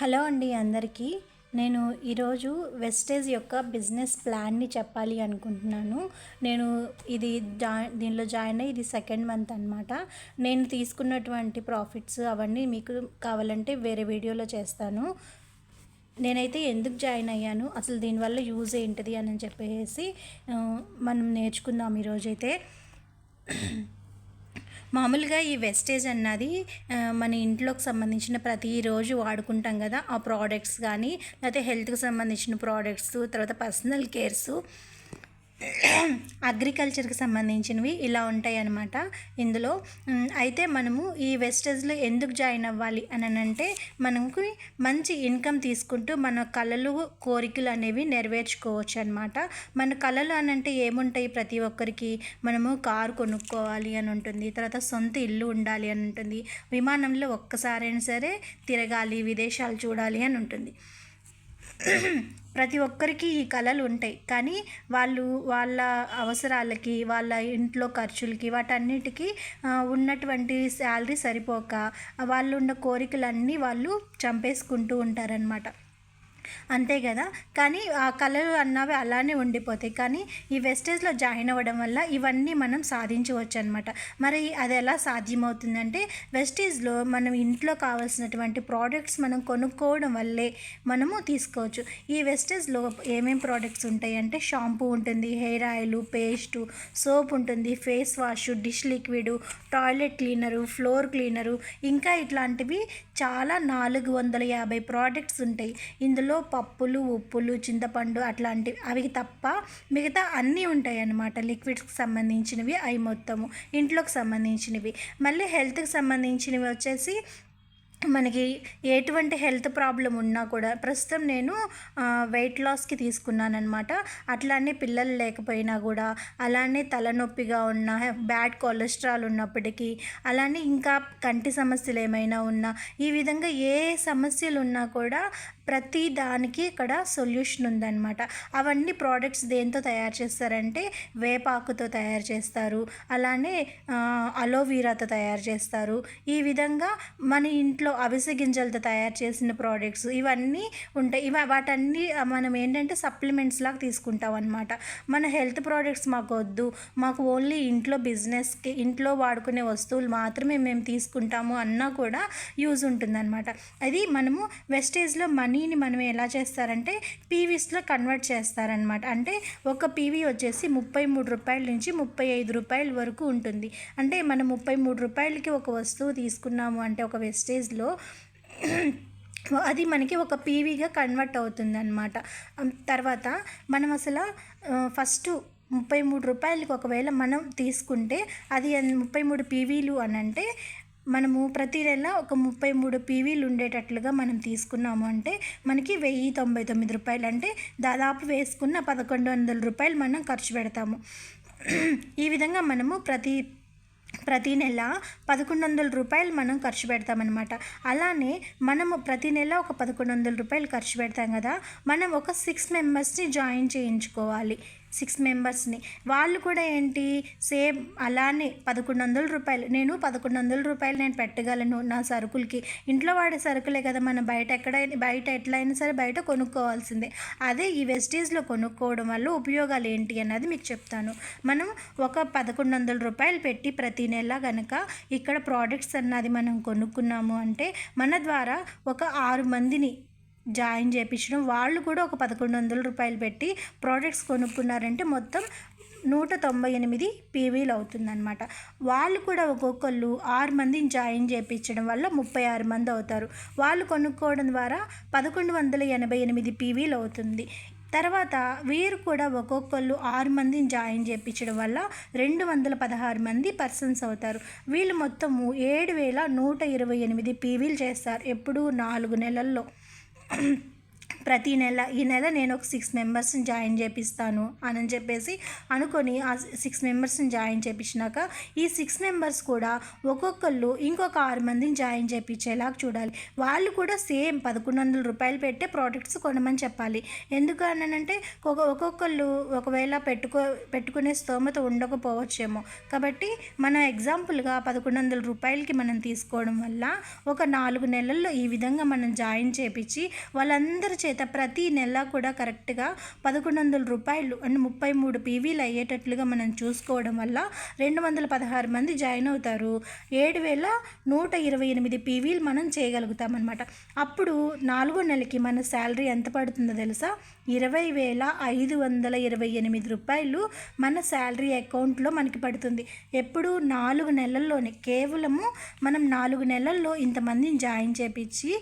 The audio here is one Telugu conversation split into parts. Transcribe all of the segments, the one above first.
హలో అండి అందరికీ. నేను ఈరోజు వెస్టేజ్ యొక్క బిజినెస్ ప్లాన్ని చెప్పాలి అనుకుంటున్నాను. నేను ఇది జా దీనిలో జాయిన్ అయ్యి ఇది సెకండ్ మంత్ అనమాట నేను తీసుకున్నటువంటి ప్రాఫిట్స్ అవన్నీ మీకు కావాలంటే వేరే వీడియోలో చేస్తాను. నేనైతే ఎందుకు జాయిన్ అయ్యాను అసలు దీనివల్ల యూజ్ ఏంటిది అని చెప్పేసి మనం నేర్చుకుందాం ఈరోజైతే. మామూలుగా ఈ వెస్టేజ్ అన్నది మన ఇంట్లోకి సంబంధించిన ప్రతిరోజు వాడుకుంటాం కదా ఆ ప్రోడక్ట్స్ కానీ లేకపోతే హెల్త్కి సంబంధించిన ప్రోడక్ట్స్ తర్వాత పర్సనల్ కేర్స్ అగ్రికల్చర్కి సంబంధించినవి ఇలా ఉంటాయి అన్నమాట ఇందులో అయితే మనము ఈ వెస్టేజ్లో ఎందుకు జాయిన్ అవ్వాలి అని అంటే మనకు మంచి ఇన్కమ్ తీసుకుంటూ మన కళలు కోరికలు అనేవి నెరవేర్చుకోవచ్చు అనమాట మన కళలు అని అంటే ఏముంటాయి ప్రతి ఒక్కరికి? మనము కారు కొనుక్కోవాలి అని ఉంటుంది తర్వాత సొంత ఇల్లు ఉండాలి అని ఉంటుంది విమానంలో ఒక్కసారైనా సరే తిరగాలి విదేశాలు చూడాలి అని ఉంటుంది. ప్రతి ఒక్కరికి ఈ కళలు ఉంటాయి. కానీ వాళ్ళు వాళ్ళ అవసరాలకి వాళ్ళ ఇంట్లో ఖర్చులకి వాటన్నిటికీ ఉన్నటువంటి శాలరీ సరిపోక వాళ్ళు ఉన్న కోరికలన్నీ వాళ్ళు చంపేసుకుంటూ ఉంటారనమాట అంతే కదా? కానీ ఆ కళలు అన్నవి అలానే ఉండిపోతాయి. కానీ ఈ వెస్టేజ్లో జాయిన్ అవ్వడం వల్ల ఇవన్నీ మనం సాధించవచ్చు అనమాట మరి అది ఎలా సాధ్యమవుతుందంటే వెస్టేజ్లో మనం ఇంట్లో కావాల్సినటువంటి ప్రోడక్ట్స్ మనం కొనుక్కోవడం వల్లే మనము తీసుకోవచ్చు. ఈ వెస్టేజ్లో ఏమేమి ప్రోడక్ట్స్ ఉంటాయి అంటే షాంపూ ఉంటుంది హెయిర్ ఆయిల్ పేస్టు సోప్ ఉంటుంది face wash dish liquid toilet cleaner floor cleaner ఇంకా ఇట్లాంటివి చాలా నాలుగు వందల యాభై ప్రోడక్ట్స్ ఉంటాయి. ఇందులో పప్పులు ఉప్పులు చింతపండు అట్లాంటివి అవి తప్ప మిగతా అన్నీ ఉంటాయి అన్నమాట లిక్విడ్స్కి సంబంధించినవి అవి మొత్తము. ఇంట్లోకి సంబంధించినవి. మళ్ళీ హెల్త్కి సంబంధించినవి వచ్చేసి మనకి ఎటువంటి హెల్త్ ప్రాబ్లం ఉన్నా కూడా ప్రస్తుతం నేను వెయిట్ లాస్కి తీసుకున్నానమాట అట్లానే పిల్లలు లేకపోయినా కూడా అలానే తలనొప్పిగా ఉన్న బ్యాడ్ కొలెస్ట్రాల్ ఉన్నప్పటికీ అలానే ఇంకా కంటి సమస్యలు ఏమైనా ఉన్నా ఈ విధంగా ఏ సమస్యలు ఉన్నా కూడా ప్రతి దానికి ఇక్కడ సొల్యూషన్ ఉందన్నమాట. అవన్నీ ప్రోడక్ట్స్ దేంతో తయారు చేస్తారంటే వేపాకుతో తయారు చేస్తారు అలానే అలోవీరాతో తయారు చేస్తారు. ఈ విధంగా మన ఇంట్లో అవిసె గింజలతో తయారు చేసిన ప్రోడక్ట్స్ ఇవన్నీ ఉంటాయి. ఇవ వాటన్ని మనం ఏంటంటే సప్లిమెంట్స్ లాగా తీసుకుంటాం అనమాట మన హెల్త్ ప్రోడక్ట్స్ మాకు వద్దు మాకు ఓన్లీ ఇంట్లో బిజినెస్కి ఇంట్లో వాడుకునే వస్తువులు మాత్రమే మేము తీసుకుంటాము అన్నా కూడా యూజ్ ఉంటుందన్నమాట. అది మనము వెస్టేజ్లో మనీ మనీని మనం ఎలా చేస్తారంటే పీవీస్లో కన్వర్ట్ చేస్తారనమాట అంటే ఒక పీవీ వచ్చేసి ముప్పై మూడు రూపాయల నుంచి ముప్పై ఐదు రూపాయల వరకు ఉంటుంది. అంటే మనం ముప్పై మూడు రూపాయలకి ఒక వస్తువు తీసుకున్నాము అంటే ఒక వెస్టేజ్లో అది మనకి ఒక పీవీగా కన్వర్ట్ అవుతుంది అనమాట తర్వాత మనం అసలు ఫస్ట్ ముప్పై మూడు రూపాయలకి ఒకవేళ మనం తీసుకుంటే అది ముప్పై మూడు పీవీలు అని అంటే మనము ప్రతి నెల ఒక ముప్పై మూడు పీవీలు ఉండేటట్లుగా మనం తీసుకున్నాము అంటే మనకి వెయ్యి తొంభై తొమ్మిది రూపాయలు. అంటే దాదాపు వేసుకున్న పదకొండు వందల రూపాయలు మనం ఖర్చు పెడతాము. ఈ విధంగా మనము ప్రతి ప్రతి నెల పదకొండు వందల రూపాయలు మనం ఖర్చు పెడతామన్నమాట. అలానే మనము ప్రతి నెల ఒక పదకొండు వందల రూపాయలు ఖర్చు పెడతాం కదా. మనం ఒక సిక్స్ మెంబర్స్ని జాయిన్ చేయించుకోవాలి. సిక్స్ మెంబర్స్ని. వాళ్ళు కూడా ఏంటి సేమ్ అలానే పదకొండు వందల రూపాయలు. నేను పదకొండు వందల రూపాయలు నేను పెట్టగలను నా సరుకులకి. ఇంట్లో వాడే సరుకులే కదా మనం బయట ఎక్కడైనా బయట ఎట్లయినా సరే బయట కొనుక్కోవాల్సిందే. అదే ఈ వెస్టీజ్లో కొనుక్కోవడం వల్ల ఉపయోగాలు ఏంటి అన్నది మీకు చెప్తాను. మనం ఒక పదకొండు వందల రూపాయలు పెట్టి ప్రతి నెల కనుక ఇక్కడ ప్రోడక్ట్స్ అన్నది మనం కొనుక్కున్నాము అంటే మన ద్వారా ఒక ఆరు మందిని జాయిన్ చేయించడం వాళ్ళు కూడా ఒక పదకొండు వందల రూపాయలు పెట్టి ప్రోడక్ట్స్ కొనుక్కున్నారంటే మొత్తం నూట తొంభై ఎనిమిది పీవీలు అవుతుందన్నమాట. వాళ్ళు కూడా ఒక్కొక్కళ్ళు ఆరు మందిని జాయిన్ చేయించడం వల్ల ముప్పై ఆరు మంది అవుతారు. వాళ్ళు కొనుక్కోవడం ద్వారా పదకొండు వందల ఎనభై ఎనిమిది పీవీలు అవుతుంది. తర్వాత వీరు కూడా ఒక్కొక్కళ్ళు ఆరు మందిని జాయిన్ చేయించడం వల్ల రెండు వందల పదహారు మంది పర్సన్స్ అవుతారు. వీళ్ళు మొత్తము ఏడు వేల నూట ఇరవై ఎనిమిది పీవీలు చేస్తారు. ఎప్పుడు నాలుగు నెలల్లో. @웃 ప్రతి నెల ఈ నెల నేను ఒక సిక్స్ మెంబర్స్ని జాయిన్ చేపిస్తాను అని చెప్పేసి అనుకొని ఆ సిక్స్ మెంబర్స్ని జాయిన్ చేపించినాక ఈ సిక్స్ మెంబర్స్ కూడా ఒక్కొక్కళ్ళు ఇంకొక ఆరు మందిని జాయిన్ చేయించేలాగా చూడాలి. వాళ్ళు కూడా సేమ్ పదకొండు వందల రూపాయలు పెట్టే ప్రోడక్ట్స్ కొనమని చెప్పాలి. ఎందుకు అనంటే ఒక్కొక్కళ్ళు ఒకవేళ పెట్టుకో పెట్టుకునే స్తోమత ఉండకపోవచ్చేమో. కాబట్టి మనం ఎగ్జాంపుల్గా పదకొండు వందల రూపాయలకి మనం తీసుకోవడం వల్ల ఒక నాలుగు నెలల్లో ఈ విధంగా మనం జాయిన్ చేపించి వాళ్ళందరి చేత ప్రతి నెల కూడా కరెక్ట్గా పదకొండు వందల రూపాయలు అండ్ ముప్పై మూడు పీవీలు అయ్యేటట్లుగా మనం చూసుకోవడం వల్ల రెండు వందల పదహారు మంది జాయిన్ అవుతారు. ఏడు వేల నూట ఇరవై ఎనిమిది పీవీలు మనం చేయగలుగుతామన్నమాట. అప్పుడు నాలుగో నెలకి మన శాలరీ ఎంత పడుతుందో తెలుసా? ఇరవై వేల ఐదు వందల ఇరవై ఎనిమిది రూపాయలు మన శాలరీ అకౌంట్లో మనకి పడుతుంది. ఎప్పుడు నాలుగు నెలల్లోనే కేవలము మనం నాలుగు నెలల్లో ఇంతమందిని జాయిన్ చేపించి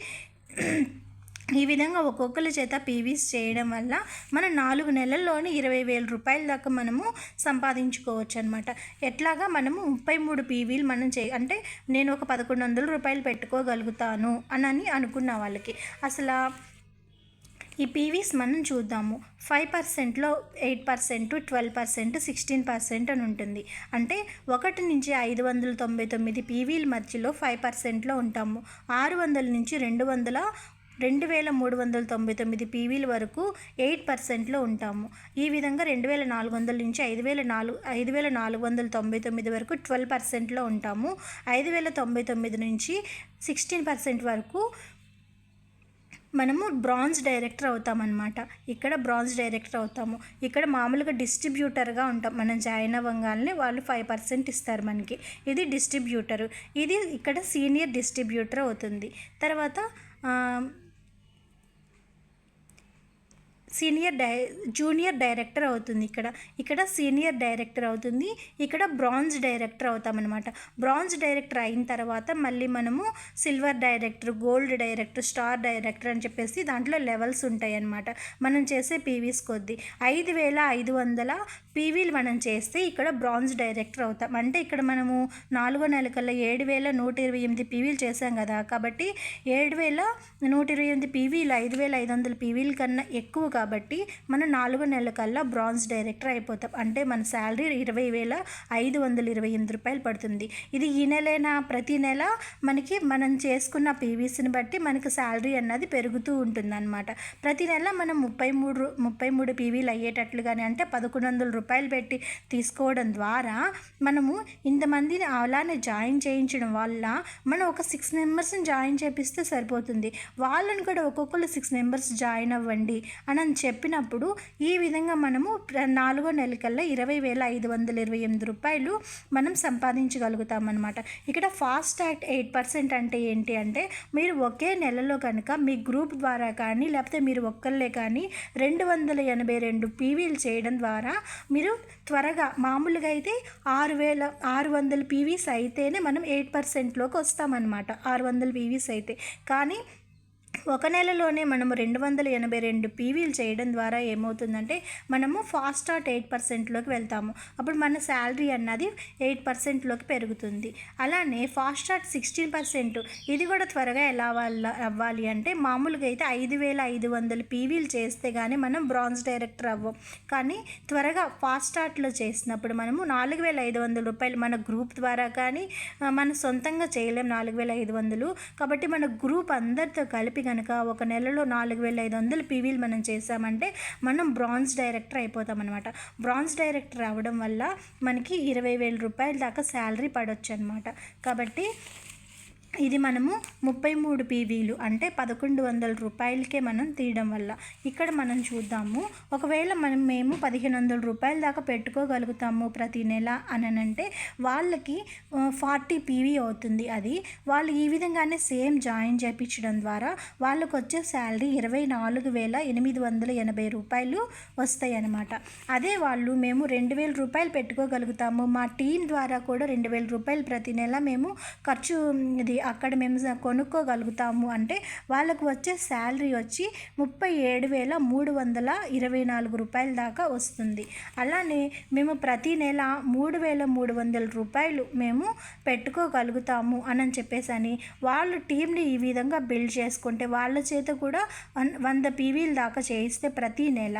ఈ విధంగా ఒక్కొక్కరి చేత పీవీస్ చేయడం వల్ల మనం నాలుగు నెలల్లోనే ఇరవై వేల రూపాయల దాకా మనము సంపాదించుకోవచ్చు అనమాట ఎట్లాగా మనము ముప్పై మూడు పీవీలు మనం చే అంటే నేను ఒక పదకొండు వందల రూపాయలు పెట్టుకోగలుగుతాను అని అనుకున్న వాళ్ళకి. అసలు ఈ పీవీస్ మనం చూద్దాము. ఫైవ్ పర్సెంట్లో eight percent twelve percent sixteen percent అని ఉంటుంది. అంటే ఒకటి నుంచి ఐదు వందల తొంభై తొమ్మిది పీవీల మధ్యలో ఫైవ్ పర్సెంట్లో ఉంటాము. ఆరు వందల నుంచి రెండు వందల రెండు వేల మూడు వందల తొంభై తొమ్మిది పీవీల వరకు ఎయిట్ పర్సెంట్లో ఉంటాము. ఈ విధంగా రెండు వేల నాలుగు వందల నుంచి ఐదు వేల నాలుగు ఐదు వేల నాలుగు వందల తొంభై తొమ్మిది వరకు ట్వెల్వ్ పర్సెంట్లో ఉంటాము. ఐదు వేల తొంభై తొమ్మిది నుంచి సిక్స్టీన్ పర్సెంట్ వరకు మనము బ్రాంజ్ డైరెక్టర్ అవుతామన్నమాట. ఇక్కడ బ్రాంజ్ డైరెక్టర్ అవుతాము. ఇక్కడ మామూలుగా డిస్ట్రిబ్యూటర్గా ఉంటాం. మనం జాయిన్ అవ్వగానే వాళ్ళు ఫైవ్ పర్సెంట్ ఇస్తారు మనకి. ఇది డిస్ట్రిబ్యూటర్. ఇది ఇక్కడ సీనియర్ డిస్ట్రిబ్యూటర్ అవుతుంది. తర్వాత సీనియర్ డై జూనియర్ డైరెక్టర్ అవుతుంది ఇక్కడ. ఇక్కడ సీనియర్ డైరెక్టర్ అవుతుంది. ఇక్కడ బ్రాంజ్ డైరెక్టర్ అవుతామన్నమాట. బ్రాంజ్ డైరెక్టర్ అయిన తర్వాత మళ్ళీ మనము silver director gold director star director అని చెప్పేసి దాంట్లో లెవెల్స్ ఉంటాయి అన్నమాట మనం చేసే పీవీస్ కొద్దీ. ఐదు వేల ఐదు వందల పీవీలు మనం చేస్తే ఇక్కడ బ్రాంజ్ డైరెక్టర్ అవుతాం. అంటే ఇక్కడ మనము నాలుగో నెల కల్లా ఏడు వేల నూట ఇరవై ఎనిమిది పీవీలు చేసాం కదా. కాబట్టి ఏడు వేల నూట ఇరవై ఎనిమిది పీవీలు ఐదు వేల ఐదు వందల పీవీల కన్నా ఎక్కువ కాబట్టి మనం నాలుగు నెలల కల్లా బ్రాంజ్ డైరెక్టర్ అయిపోతాం. అంటే మన శాలరీ ఇరవై వేల ఐదు వందల ఇరవై ఎనిమిది రూపాయలు పడుతుంది. ఇది ఈ నెలైనా ప్రతి నెల మనకి మనం చేసుకున్న పీవీసీని బట్టి మనకి శాలరీ అన్నది పెరుగుతూ ఉంటుందన్నమాట. ప్రతి నెల మనం ముప్పై మూడు ముప్పై మూడు పీవీలు అయ్యేటట్లుగానే అంటే పదకొండు వందల రూపాయలు పెట్టి తీసుకోవడం ద్వారా మనము ఇంతమందిని అలానే జాయిన్ చేయించడం వల్ల మనం ఒక సిక్స్ మెంబర్స్ని జాయిన్ చేపిస్తే సరిపోతుంది. వాళ్ళని కూడా ఒక్కొక్కరు సిక్స్ మెంబర్స్ జాయిన్ అవ్వండి అని చెప్పినప్పుడు ఈ విధంగా మనము ప్ర- నాలుగో నెలకల్లా ఇరవై వేల ఐదు వందల ఇరవై ఎనిమిది రూపాయలు మనం సంపాదించగలుగుతాం అనమాట ఇక్కడ ఫాస్ట్ యాక్ట్ ఎయిట్ పర్సెంట్ అంటే ఏంటి అంటే మీరు ఒకే నెలలో కనుక మీ గ్రూప్ ద్వారా కానీ లేకపోతే మీరు ఒక్కళ్ళే కానీ రెండు వందల ఎనభై రెండు పీవీలు చేయడం ద్వారా మీరు త్వరగా మామూలుగా అయితే ఆరు వేల ఆరు వందల పీవీస్ అయితేనే మనం ఎయిట్ పర్సెంట్లోకి వస్తామన్నమాట. ఆరు వందల పీవీస్ అయితే. కానీ ఒక నెలలోనే మనము రెండు వందల ఎనభై రెండు పీవీలు చేయడం ద్వారా ఏమవుతుందంటే మనము ఫాస్ట్ స్టార్ట్ ఎయిట్ పర్సెంట్లోకి వెళ్తాము. అప్పుడు మన శాలరీ అన్నది ఎయిట్ పర్సెంట్లోకి పెరుగుతుంది. అలానే ఫాస్ట్ స్టార్ట్ సిక్స్టీన్ పర్సెంట్. ఇది కూడా త్వరగా ఎలా వాళ్ళ అవ్వాలి అంటే మామూలుగా అయితే ఐదు వేల ఐదు వందల పీవీలు చేస్తే కానీ మనం బ్రాంజ్ డైరెక్టర్ అవ్వం. కానీ త్వరగా ఫాస్ట్ స్టార్ట్లో చేసినప్పుడు మనము నాలుగు వేల ఐదు వందల రూపాయలు మన గ్రూప్ ద్వారా కానీ మన సొంతంగా చేయలేం నాలుగు వేల ఐదు వందలు. కాబట్టి మన గ్రూప్ అందరితో కలిపి కనుక ఒక నెలలో నాలుగు వేల ఐదు వందలు పీవీలు మనం చేసామంటే మనం బ్రాంజ్ డైరెక్టర్ అయిపోతాం అనమాట బ్రాంజ్ డైరెక్టర్ అవ్వడం వల్ల మనకి ఇరవై వేల రూపాయల దాకా శాలరీ పడవచ్చు అనమాట కాబట్టి ఇది మనము ముప్పై మూడు పీవీలు అంటే పదకొండు వందల రూపాయలకే మనం తీయడం వల్ల. ఇక్కడ మనం చూద్దాము. ఒకవేళ మనం మేము పదిహేను వందల రూపాయల దాకా పెట్టుకోగలుగుతాము ప్రతి నెల అనంటే వాళ్ళకి ఫార్టీ పీవీ అవుతుంది అది. వాళ్ళు ఈ విధంగానే సేమ్ జాయిన్ చేయించడం ద్వారా వాళ్ళకు వచ్చే శాలరీ ఇరవై నాలుగు వేల ఎనిమిది వందల ఎనభై రూపాయలు వస్తాయి అన్నమాట అదే వాళ్ళు మేము రెండు వేల రూపాయలు పెట్టుకోగలుగుతాము. మా టీం ద్వారా కూడా రెండు వేల రూపాయలు ప్రతి నెల మేము ఖర్చు ఇది అక్కడ మేము కొనుక్కోగలుగుతాము అంటే వాళ్ళకు వచ్చే శాలరీ వచ్చి ముప్పై ఏడు వేల మూడు వందల ఇరవై నాలుగు రూపాయల దాకా వస్తుంది. అలానే మేము ప్రతి నెల మూడు వేల మూడు వందల రూపాయలు మేము పెట్టుకోగలుగుతాము అని చెప్పేసి అని వాళ్ళు టీంని ఈ విధంగా బిల్డ్ చేసుకుంటే వాళ్ళ చేత కూడా వన్ వంద పీవీల దాకా చేయిస్తే ప్రతి నెల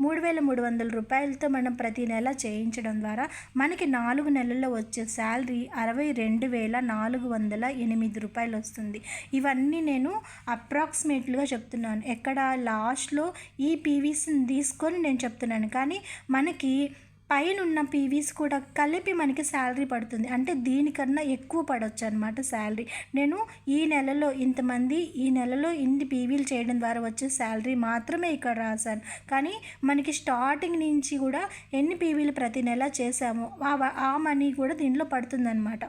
మూడు వేల మూడు వందల రూపాయలతో మనం ప్రతి నెల చేయించడం ద్వారా మనకి నాలుగు నెలల్లో వచ్చే శాలరీ అరవై రెండు వేల నాలుగు వందల ఎనిమిది రూపాయలు వస్తుంది. ఇవన్నీ నేను అప్రాక్సిమేట్లుగా చెప్తున్నాను. ఎక్కడ లాస్ట్లో ఈ పీవీసీని తీసుకొని నేను చెప్తున్నాను. కానీ మనకి పైనున్న పీవీస్ కూడా కలిపి మనకి శాలరీ పడుతుంది. అంటే దీనికన్నా ఎక్కువ పడవచ్చు అనమాట శాలరీ నేను ఈ నెలలో ఇంతమంది ఈ నెలలో ఇన్ని పీవీలు చేయడం ద్వారా వచ్చే శాలరీ మాత్రమే ఇక్కడ రాశాను. కానీ మనకి స్టార్టింగ్ నుంచి కూడా ఎన్ని పీవీలు ప్రతి నెల చేసామో ఆ ఆ మనీ కూడా దీనిలో పడుతుందన్నమాట.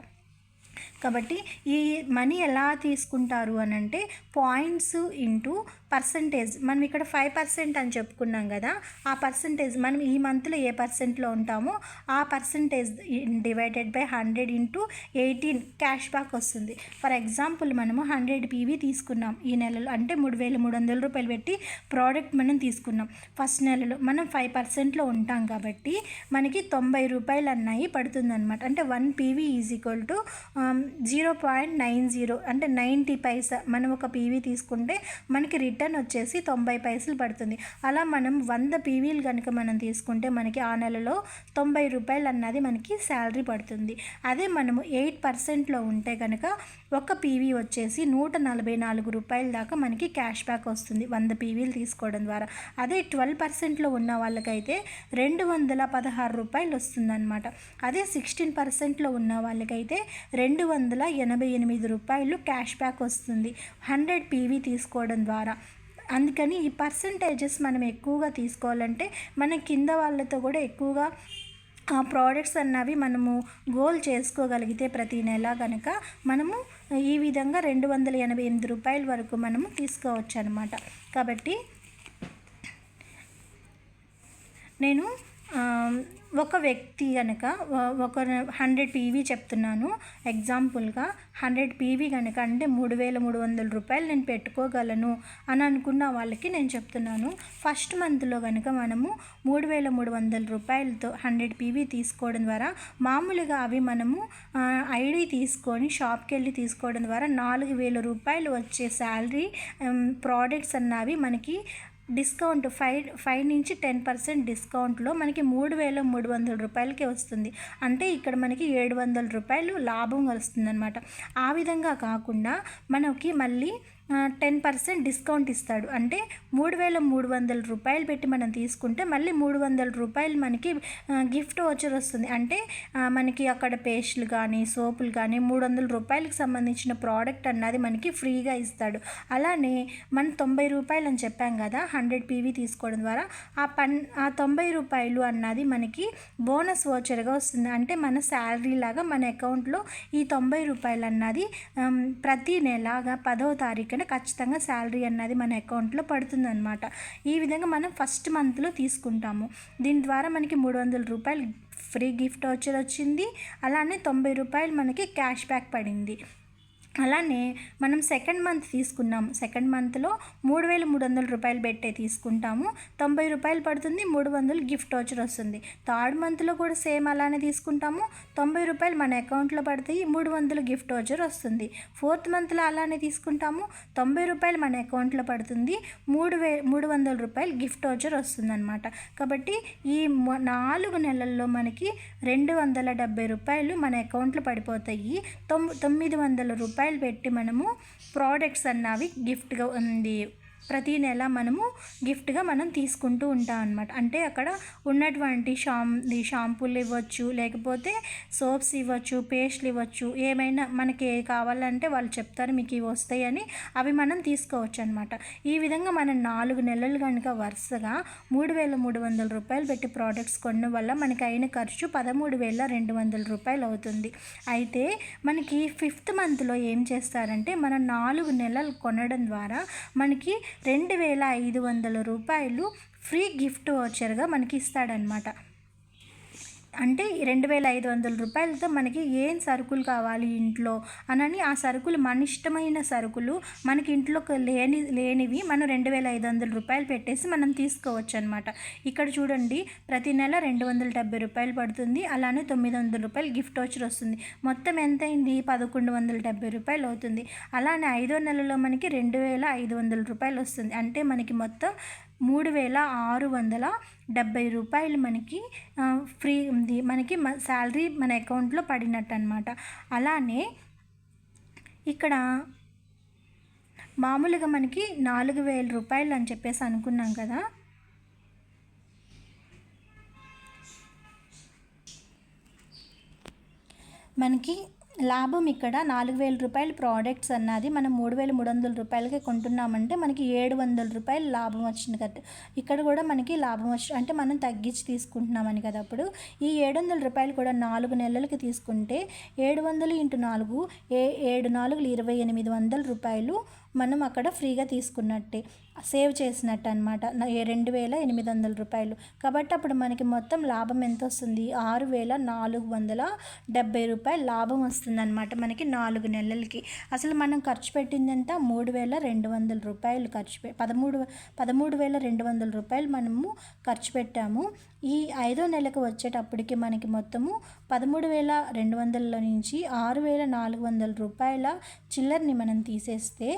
కాబట్టి ఈ మనీ ఎలా తీసుకుంటారు అని అంటే పాయింట్స్ ఇంటూ పర్సంటేజ్ మనం ఇక్కడ ఫైవ్ పర్సెంట్ అని చెప్పుకున్నాం కదా ఆ పర్సంటేజ్ మనం ఈ మంత్లో ఏ పర్సెంట్లో ఉంటామో ఆ percentage divided by hundred into eighteen cash back వస్తుంది. ఫర్ ఎగ్జాంపుల్ మనము హండ్రెడ్ పీవీ తీసుకున్నాం ఈ నెలలో అంటే మూడు వేల మూడు వందల రూపాయలు పెట్టి ప్రోడక్ట్ మనం తీసుకున్నాం. ఫస్ట్ నెలలో మనం ఫైవ్ పర్సెంట్లో ఉంటాం కాబట్టి మనకి తొంభై రూపాయలు అన్నాయి పడుతుందన్నమాట. అంటే one PV is equal to zero point nine zero అంటే నైంటీ పైసా మనం ఒక పీవీ తీసుకుంటే మనకి రిటర్న్ రిటర్న్ వచ్చేసి తొంభై పైసలు పడుతుంది. అలా మనం వంద పీవీలు కనుక మనం తీసుకుంటే మనకి ఆ నెలలో తొంభై రూపాయలు అన్నది మనకి శాలరీ పడుతుంది. అదే మనము ఎయిట్ పర్సెంట్లో ఉంటే కనుక ఒక పీవీ వచ్చేసి నూట నలభై నాలుగు రూపాయల దాకా మనకి క్యాష్ బ్యాక్ వస్తుంది వంద పీవీలు తీసుకోవడం ద్వారా. అదే ట్వెల్వ్ పర్సెంట్లో ఉన్న వాళ్ళకైతే రెండు వందల పదహారు రూపాయలు వస్తుందన్నమాట. అదే సిక్స్టీన్ పర్సెంట్లో ఉన్న వాళ్ళకైతే రెండు వందల ఎనభై ఎనిమిది రూపాయలు క్యాష్ బ్యాక్ వస్తుంది. హండ్రెడ్ పీవీ తీసుకోవడం ద్వారా. అందుకని ఈ పర్సంటేజెస్ మనం ఎక్కువగా తీసుకోవాలంటే మన కింద వాళ్ళతో కూడా ఎక్కువగా ఆ ప్రోడక్ట్స్ అన్నవి మనము గోల్ చేసుకోగలిగితే ప్రతి నెల కనుక మనము ఈ విధంగా రెండు వందల ఎనభై ఎనిమిది రూపాయల వరకు మనము తీసుకోవచ్చు అనమాట కాబట్టి నేను ఒక వ్యక్తి కనుక ఒక హండ్రెడ్ పీవీ చెప్తున్నాను ఎగ్జాంపుల్గా హండ్రెడ్ పీవీ కనుక అంటే మూడు వేల మూడు వందల రూపాయలు నేను పెట్టుకోగలను అని అనుకున్న వాళ్ళకి నేను చెప్తున్నాను. ఫస్ట్ మంత్లో కనుక మనము మూడు వేల మూడు వందల రూపాయలతో హండ్రెడ్ పీవీ తీసుకోవడం ద్వారా మామూలుగా అవి మనము ఐడి తీసుకొని షాప్కి వెళ్ళి తీసుకోవడం ద్వారా నాలుగు వేల రూపాయలు వచ్చే శాలరీ ప్రోడక్ట్స్ అన్నవి మనకి డిస్కౌంట్ ఫైవ్ ఫైవ్ నుంచి టెన్ పర్సెంట్ డిస్కౌంట్లో మనకి మూడు వేల మూడు వందల రూపాయలకి వస్తుంది. అంటే ఇక్కడ మనకి ఏడు వందల రూపాయలు లాభం వస్తుందన్నమాట. ఆ విధంగా కాకుండా మనకి మళ్ళీ టెన్ పర్సెంట్ డిస్కౌంట్ ఇస్తాడు. అంటే మూడు వేల మూడు వందల రూపాయలు పెట్టి మనం తీసుకుంటే మళ్ళీ మూడు వందల రూపాయలు మనకి గిఫ్ట్ వచ్చర్ వస్తుంది. అంటే మనకి అక్కడ పేస్ట్లు కానీ సోపులు కానీ మూడు వందల రూపాయలకి సంబంధించిన ప్రోడక్ట్ అన్నది మనకి ఫ్రీగా ఇస్తాడు. అలానే మనం తొంభై రూపాయలు అని చెప్పాం కదా హండ్రెడ్ పీవీ తీసుకోవడం ద్వారా ఆ పన్ ఆ తొంభై రూపాయలు అన్నది మనకి బోనస్ ఓచర్గా వస్తుంది. అంటే మన శాలరీ లాగా మన అకౌంట్లో ఈ తొంభై రూపాయలు అన్నది ప్రతి నెలగా పదవ ఎందుకంటే ఖచ్చితంగా శాలరీ అన్నది మన అకౌంట్లో పడుతుంది అనమాట ఈ విధంగా మనం ఫస్ట్ మంత్లో తీసుకుంటాము. దీని ద్వారా మనకి మూడు వందల రూపాయలు ఫ్రీ గిఫ్ట్ వచ్చర్ వచ్చింది. అలానే తొంభై రూపాయలు మనకి క్యాష్ బ్యాక్ పడింది. అలానే మనం సెకండ్ మంత్ తీసుకున్నాం. సెకండ్ మంత్లో మూడు వేల మూడు వందల రూపాయలు పెట్టే తీసుకుంటాము. తొంభై రూపాయలు పడుతుంది మూడు వందలు గిఫ్ట్ వచ్చర్ వస్తుంది. థర్డ్ మంత్లో కూడా సేమ్ అలానే తీసుకుంటాము. తొంభై రూపాయలు మన అకౌంట్లో పడతాయి మూడు వందలు గిఫ్ట్ వచ్చర్ వస్తుంది. ఫోర్త్ మంత్లో అలానే తీసుకుంటాము. తొంభై రూపాయలు మన అకౌంట్లో పడుతుంది మూడు వే మూడు వందల రూపాయలు గిఫ్ట్ వచ్చర్ వస్తుంది అనమాట కాబట్టి ఈ నాలుగు నెలల్లో మనకి రెండు వందల డెబ్బై రూపాయలు మన అకౌంట్లో పడిపోతాయి. తొమ్ తొమ్మిది వందల రూపాయలు పెట్టి మనము ప్రోడక్ట్స్ అన్నవి గిఫ్ట్గా ఉంది. ప్రతి నెల మనము గిఫ్ట్గా మనం తీసుకుంటూ ఉంటాం అనమాట అంటే అక్కడ ఉన్నటువంటి షాం ఈ షాంపూలు ఇవ్వచ్చు లేకపోతే సోప్స్ ఇవ్వచ్చు పేస్ట్లు ఇవ్వచ్చు ఏమైనా మనకి కావాలంటే వాళ్ళు చెప్తారు మీకు ఇవి వస్తాయని అవి మనం తీసుకోవచ్చు అనమాట ఈ విధంగా మనం నాలుగు నెలలు కనుక వరుసగా మూడు వేల మూడు వందల రూపాయలు పెట్టి ప్రోడక్ట్స్ కొనడం వల్ల మనకి అయిన ఖర్చు పదమూడు వేల రెండు వందల రూపాయలు అవుతుంది. అయితే మనకి ఫిఫ్త్ మంత్లో ఏం చేస్తారంటే మనం నాలుగు నెలలు కొనడం ద్వారా మనకి రెండు వేల ఐదు వందల రూపాయలు ఫ్రీ గిఫ్ట్ వచ్చర్గా మనకి ఇస్తాడనమాట అంటే రెండు వేల ఐదు వందల రూపాయలతో మనకి ఏం సరుకులు కావాలి ఇంట్లో అనని ఆ సరుకులు మన ఇష్టమైన సరుకులు మనకి ఇంట్లో లేని లేనివి మనం రెండు వేల ఐదు వందల రూపాయలు పెట్టేసి మనం తీసుకోవచ్చు అనమాట ఇక్కడ చూడండి ప్రతి నెల రెండు వందల డెబ్బై రూపాయలు పడుతుంది అలానే తొమ్మిది వందల రూపాయలు గిఫ్ట్ వచ్చర్ వస్తుంది. మొత్తం ఎంత అయింది పదకొండు వందల డెబ్బై రూపాయలు అవుతుంది. అలానే ఐదో నెలలో మనకి రెండు వేల ఐదు వందల రూపాయలు వస్తుంది. అంటే మనకి మొత్తం మూడు వేల ఆరు వందల డెబ్బై రూపాయలు మనకి ఫ్రీ ఉంది మనకి శాలరీ మన అకౌంట్లో పడినట్టు అనమాట అలానే ఇక్కడ మామూలుగా మనకి నాలుగు వేల రూపాయలు అని చెప్పేసి అనుకున్నాం కదా. మనకి లాభం ఇక్కడ నాలుగు వేల రూపాయల ప్రోడక్ట్స్ అన్నది మనం మూడు వేల మూడు వందల రూపాయలకి కొంటున్నామంటే మనకి ఏడు వందల రూపాయలు లాభం వచ్చింది కదా. ఇక్కడ కూడా మనకి లాభం వచ్చి అంటే మనం తగ్గించి తీసుకుంటున్నామని కదా అప్పుడు. ఈ ఏడు వందల రూపాయలు కూడా నాలుగు నెలలకి తీసుకుంటే ఏడు వందలు ఇంటూ నాలుగు ఏ ఏడు నాలుగులు ఇరవై ఎనిమిది వందల రూపాయలు మనం అక్కడ ఫ్రీగా తీసుకున్నట్టే సేవ్ చేసినట్టు అనమాట రెండు వేల ఎనిమిది వందల రూపాయలు. కాబట్టి అప్పుడు మనకి మొత్తం లాభం ఎంత వస్తుంది? ఆరు వేల నాలుగు వందల డెబ్బై రూపాయలు లాభం వస్తుంది అనమాట మనకి నాలుగు నెలలకి. అసలు మనం ఖర్చు పెట్టిందంతా మూడు వేల రెండు వందల రూపాయలు ఖర్చు పె పదమూడు పదమూడు వేల రెండు వందల రూపాయలు మనము ఖర్చు పెట్టాము. ఈ ఐదో నెలకు వచ్చేటప్పటికి మనకి మొత్తము పదమూడు వేల రెండు వందల నుంచి ఆరు వేల నాలుగు వందల రూపాయల చిల్లర్ని మనం తీసేస్తే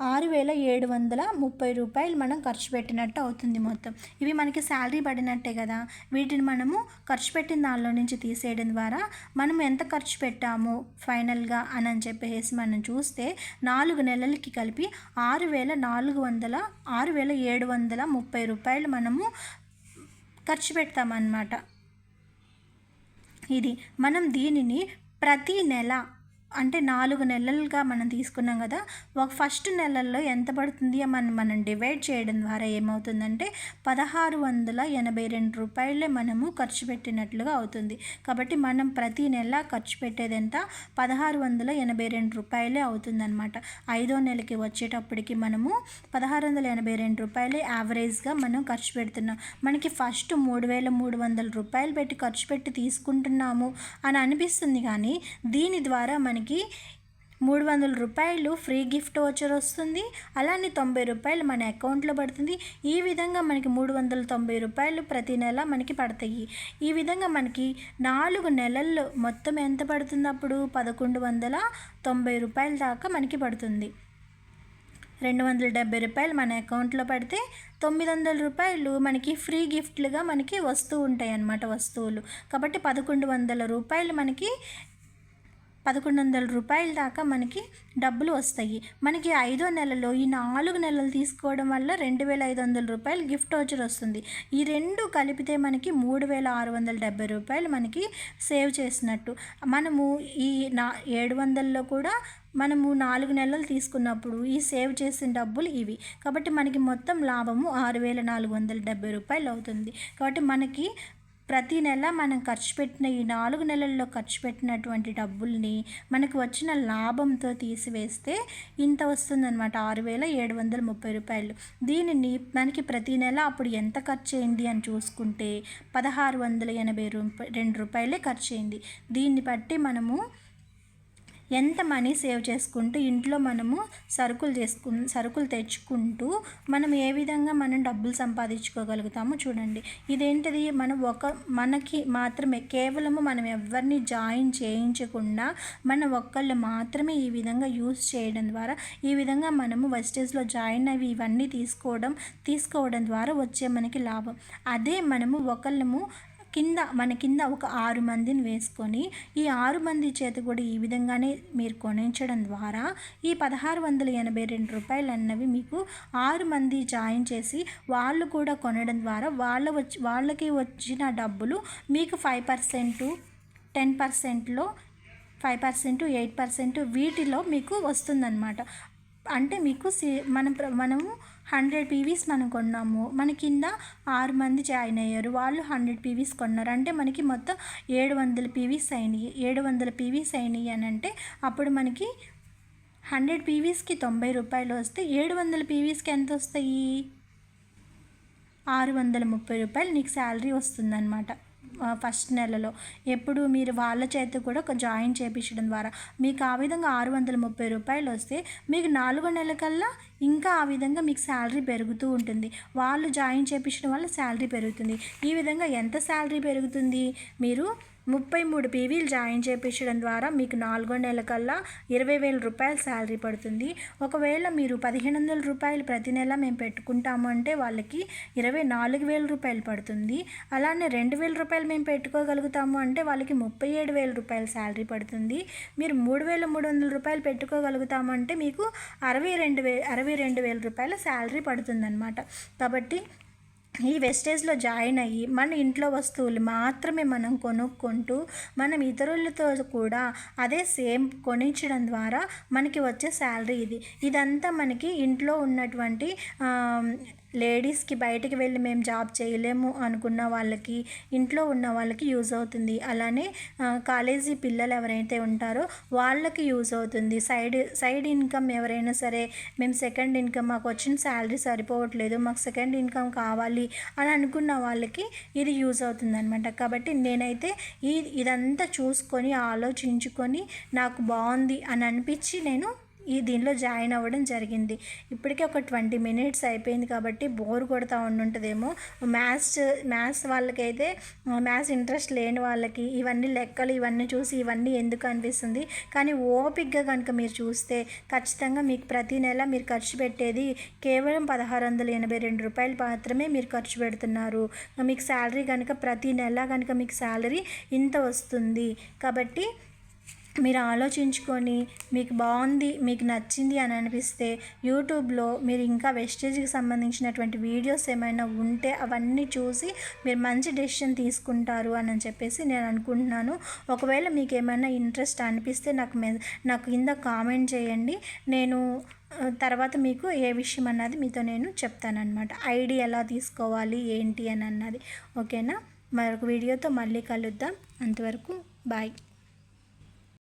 ఆరు వేల ఏడు వందల ముప్పై రూపాయలు మనం ఖర్చు పెట్టినట్టు అవుతుంది మొత్తం. ఇవి మనకి శాలరీ పడినట్టే కదా. వీటిని మనము ఖర్చు పెట్టిన దానిలో నుంచి తీసేయడం ద్వారా మనం ఎంత ఖర్చు పెట్టాము ఫైనల్గా అని అని చెప్పేసి మనం చూస్తే నాలుగు నెలలకి కలిపి ఆరు వేల నాలుగు వందల ఆరు వేల ఏడు వందల ముప్పై రూపాయలు మనము ఖర్చు పెడతామన్నమాట. ఇది మనం దీనిని ప్రతి నెల అంటే నాలుగు నెలలుగా మనం తీసుకున్నాం కదా ఒక ఫస్ట్ నెలల్లో ఎంత పడుతుంది మనం మనం డివైడ్ చేయడం ద్వారా ఏమవుతుందంటే పదహారు వందల ఎనభై రెండు రూపాయలే మనము ఖర్చు పెట్టినట్లుగా అవుతుంది. కాబట్టి మనం ప్రతి నెల ఖర్చు పెట్టేది ఎంత? పదహారు వందల ఎనభై రెండు రూపాయలే అవుతుందన్నమాట. ఐదో నెలకి వచ్చేటప్పటికి మనము పదహారు వందల ఎనభై రెండు రూపాయలే యావరేజ్గా మనం ఖర్చు పెడుతున్నాం. మనకి ఫస్ట్ మూడు వేల మూడు వందల రూపాయలు పెట్టి ఖర్చు పెట్టి తీసుకుంటున్నాము అని అనిపిస్తుంది కానీ దీని ద్వారా మన మనకి మూడు వందల రూపాయలు ఫ్రీ గిఫ్ట్ వచ్చర్ వస్తుంది. అలానే తొంభై రూపాయలు మన అకౌంట్లో పడుతుంది. ఈ విధంగా మనకి మూడు వందల తొంభై రూపాయలు ప్రతి నెల మనకి పడతాయి. ఈ విధంగా మనకి నాలుగు నెలల్లో మొత్తం ఎంత పడుతుంది అప్పుడు? పదకొండు వందల తొంభై రూపాయల దాకా మనకి పడుతుంది. రెండు వందల డెబ్బై రూపాయలు మన అకౌంట్లో పడితే తొమ్మిది వందల రూపాయలు మనకి ఫ్రీ గిఫ్ట్లుగా మనకి వస్తూ ఉంటాయి అన్నమాట వస్తువులు. కాబట్టి పదకొండు వందల రూపాయలు మనకి పదకొండు వందల రూపాయల దాకా మనకి డబ్బులు వస్తాయి. మనకి ఐదో నెలలో ఈ నాలుగు నెలలు తీసుకోవడం వల్ల రెండు వేల ఐదు వందల రూపాయలు గిఫ్ట్ వచ్చర్ వస్తుంది. ఈ రెండు కలిపితే మనకి మూడు వేల ఆరు వందల డెబ్బై రూపాయలు మనకి సేవ్ చేసినట్టు. మనము ఈ నా ఏడు వందల్లో కూడా మనము నాలుగు నెలలు తీసుకున్నప్పుడు ఈ సేవ్ చేసిన డబ్బులు ఇవి. కాబట్టి మనకి మొత్తం లాభము ఆరు వేల నాలుగు వందల డెబ్బై రూపాయలు అవుతుంది. కాబట్టి మనకి ప్రతి నెల మనం ఖర్చు పెట్టిన ఈ నాలుగు నెలల్లో ఖర్చు పెట్టినటువంటి డబ్బుల్ని మనకు వచ్చిన లాభంతో తీసివేస్తే ఇంత వస్తుందన్నమాట. ఆరు వేల ఏడు వందల ముప్పై రూపాయలు. దీనిని మనకి ప్రతి నెల అప్పుడు ఎంత ఖర్చు అయింది అని చూసుకుంటే పదహారు వందల ఎనభై రూపాయ రెండు రూపాయలే ఖర్చు అయింది. దీన్ని బట్టి మనము ఎంత మనీ సేవ్ చేసుకుంటూ ఇంట్లో మనము సరుకులు చేసుకు సరుకులు తెచ్చుకుంటూ మనం ఏ విధంగా మనం డబ్బులు సంపాదించుకోగలుగుతామో చూడండి. ఇదేంటిది? మనం ఒక మనకి మాత్రమే కేవలము మనం ఎవరిని జాయిన్ చేయించకుండా మన ఒక్కళ్ళు మాత్రమే ఈ విధంగా యూస్ చేయడం ద్వారా ఈ విధంగా మనము వెస్టేజ్లో జాయిన్ అవి ఇవన్నీ తీసుకోవడం తీసుకోవడం ద్వారా వచ్చే మనకి లాభం. అదే మనము ఒకళ్ళము కింద మన కింద ఒక ఆరు మందిని వేసుకొని ఈ ఆరు మంది చేత కూడా ఈ విధంగానే మీరు కొనించడం ద్వారా ఈ పదహారు వందల ఎనభై రెండు రూపాయలు అన్నవి మీకు ఆరు మంది జాయిన్ చేసి వాళ్ళు కూడా కొనడం ద్వారా వాళ్ళ వచ్చి వాళ్ళకి వచ్చిన డబ్బులు మీకు ఫైవ్ పర్సెంట్ టెన్ పర్సెంట్లో ఫైవ్ పర్సెంట్ ఎయిట్ పర్సెంట్ వీటిలో మీకు వస్తుందన్నమాట. అంటే మీకు మనం మనము హండ్రెడ్ పీవీస్ మనం కొన్నాము. మన కింద ఆరు మంది జాయిన్ అయ్యారు. వాళ్ళు హండ్రెడ్ పీవీస్ కొన్నారు. అంటే మనకి మొత్తం ఏడు వందల పీవీస్ అయినాయి. ఏడు వందల పీవీస్ అయినాయి అని అంటే అప్పుడు మనకి హండ్రెడ్ పీవీస్కి తొంభై రూపాయలు వస్తే ఏడు వందల పీవీస్కి ఎంత వస్తాయి? ఆరు వందల ముప్పై రూపాయలు నీకు శాలరీ వస్తుందన్నమాట. ఫస్ట్ నెలలో. ఎప్పుడు మీరు వాళ్ళ చేత కూడా ఒక జాయిన్ చేయించడం ద్వారా. మీకు ఆ విధంగా ఆరు వందల ముప్పై రూపాయలు వస్తే మీకు నాలుగో నెల కల్లా ఇంకా ఆ విధంగా మీకు శాలరీ పెరుగుతూ ఉంటుంది. వాళ్ళు జాయిన్ చేయించడం వల్ల శాలరీ పెరుగుతుంది. ఈ విధంగా ఎంత శాలరీ పెరుగుతుంది? మీరు ముప్పై మూడు పీవీలు జాయిన్ చేయించడం ద్వారా మీకు నాలుగో నెల కల్లా ఇరవై వేల రూపాయలు శాలరీ పడుతుంది. ఒకవేళ మీరు పదిహేను వందల రూపాయలు ప్రతి నెల మేము పెట్టుకుంటాము అంటే వాళ్ళకి ఇరవై నాలుగు వేల రూపాయలు పడుతుంది. అలానే రెండు వేల రూపాయలు మేము పెట్టుకోగలుగుతాము అంటే వాళ్ళకి ముప్పై ఏడు వేల రూపాయలు శాలరీ పడుతుంది. మీరు మూడు వేల మూడు వందల రూపాయలు పెట్టుకోగలుగుతాము అంటే మీకు అరవై రెండు వే అరవై రెండు వేల రూపాయల శాలరీ పడుతుందన్నమాట. కాబట్టి ఈ వెస్టేజ్లో జాయిన్ అయ్యి మన ఇంట్లో వస్తువులు మాత్రమే మనం కొనుక్కుంటూ మనం ఇతరులతో కూడా అదే సేమ్ కొనించడం ద్వారా మనకి వచ్చే శాలరీ ఇది. ఇదంతా మనకి ఇంట్లో ఉన్నటువంటి లేడీస్కి బయటికి వెళ్ళి మేము జాబ్ చేయలేము అనుకున్న వాళ్ళకి ఇంట్లో ఉన్న వాళ్ళకి యూజ్ అవుతుంది. అలానే కాలేజీ పిల్లలు ఎవరైతే ఉంటారో వాళ్ళకి యూజ్ అవుతుంది. సైడ్ సైడ్ ఇన్కమ్ ఎవరైనా సరే మేము సెకండ్ ఇన్కమ్ మాకు వచ్చిన శాలరీ సరిపోవట్లేదు మాకు సెకండ్ ఇన్కమ్ కావాలి అని అనుకున్న వాళ్ళకి ఇది యూజ్ అవుతుంది అనమాట కాబట్టి నేనైతే ఈ ఇదంతా చూసుకొని ఆలోచించుకొని నాకు బాగుంది అని అనిపించి నేను ఈ దీనిలో జాయిన్ అవ్వడం జరిగింది. ఇప్పటికే ఒక ట్వంటీ మినిట్స్ అయిపోయింది కాబట్టి బోర్ కొడతా ఉండుంటుందేమో. మ్యాథ్స్ మ్యాథ్స్ వాళ్ళకైతే మ్యాథ్స్ ఇంట్రెస్ట్ లేని వాళ్ళకి ఇవన్నీ లెక్కలు ఇవన్నీ చూసి ఇవన్నీ ఎందుకు అనిపిస్తుంది? కానీ ఓపిక్గా కనుక మీరు చూస్తే ఖచ్చితంగా మీకు ప్రతి నెల మీరు ఖర్చు పెట్టేది కేవలం పదహారు వందల ఎనభై రెండు రూపాయలు మాత్రమే మీరు ఖర్చు పెడుతున్నారు. మీకు శాలరీ కనుక ప్రతి నెల కనుక మీకు శాలరీ ఇంత వస్తుంది. కాబట్టి మీరు ఆలోచించుకొని మీకు బాగుంది మీకు నచ్చింది అని అనిపిస్తే యూట్యూబ్లో మీరు ఇంకా వెస్టేజ్కి సంబంధించినటువంటి వీడియోస్ ఏమైనా ఉంటే అవన్నీ చూసి మీరు మంచి డెసిషన్ తీసుకుంటారు అని చెప్పేసి నేను అనుకుంటున్నాను. ఒకవేళ మీకు ఏమైనా ఇంట్రెస్ట్ అనిపిస్తే నాకు మె నాకు కింద కామెంట్ చేయండి. నేను తర్వాత మీకు ఏ విషయం అన్నది మీతో నేను చెప్తానన్నమాట. ఐడి ఎలా తీసుకోవాలి ఏంటి అని అన్నది. ఓకేనా? మరొక వీడియోతో మళ్ళీ కలుద్దాం. అంతవరకు బాయ్.